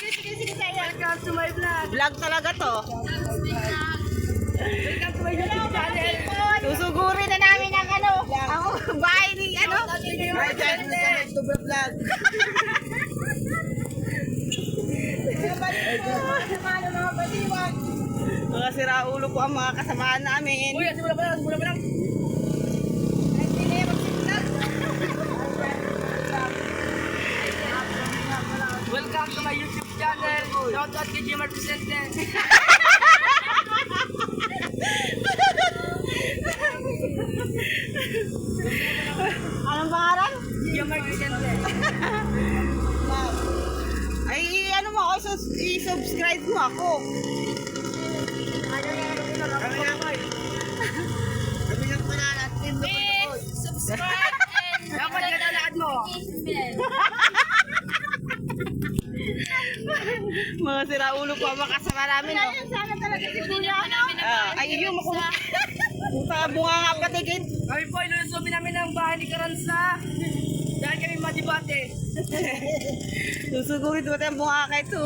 Sige, sige. Welcome to my vlog. Vlog talaga to. Welcome to my channel. Susugurin na namin ang ano, ang bahay ni ano. My channel. vlog. Mga siraulo po ang mga kasamaan namin. Uy, simula pa lang, simula pa lang. Welcome to my YouTube channel. Shout out kay Jimar Vicente. Anong pangalan? Jimar Vicente. Ay, ano mo ako, i-subscribe mo ako. Kami nga boy. Please, subscribe and Dapat ka nalakad mo. email. Mga siraulo po ang mga kasama namin. Oh. Sana talaga si Kuya. Ah, ay, yun, maku... Puta, bunga nga patigid. Kami po, ilulusubin namin ang bahay ni Karanza. Dahil kami madibate. Susugurin mo tayo ang bunga ka ito.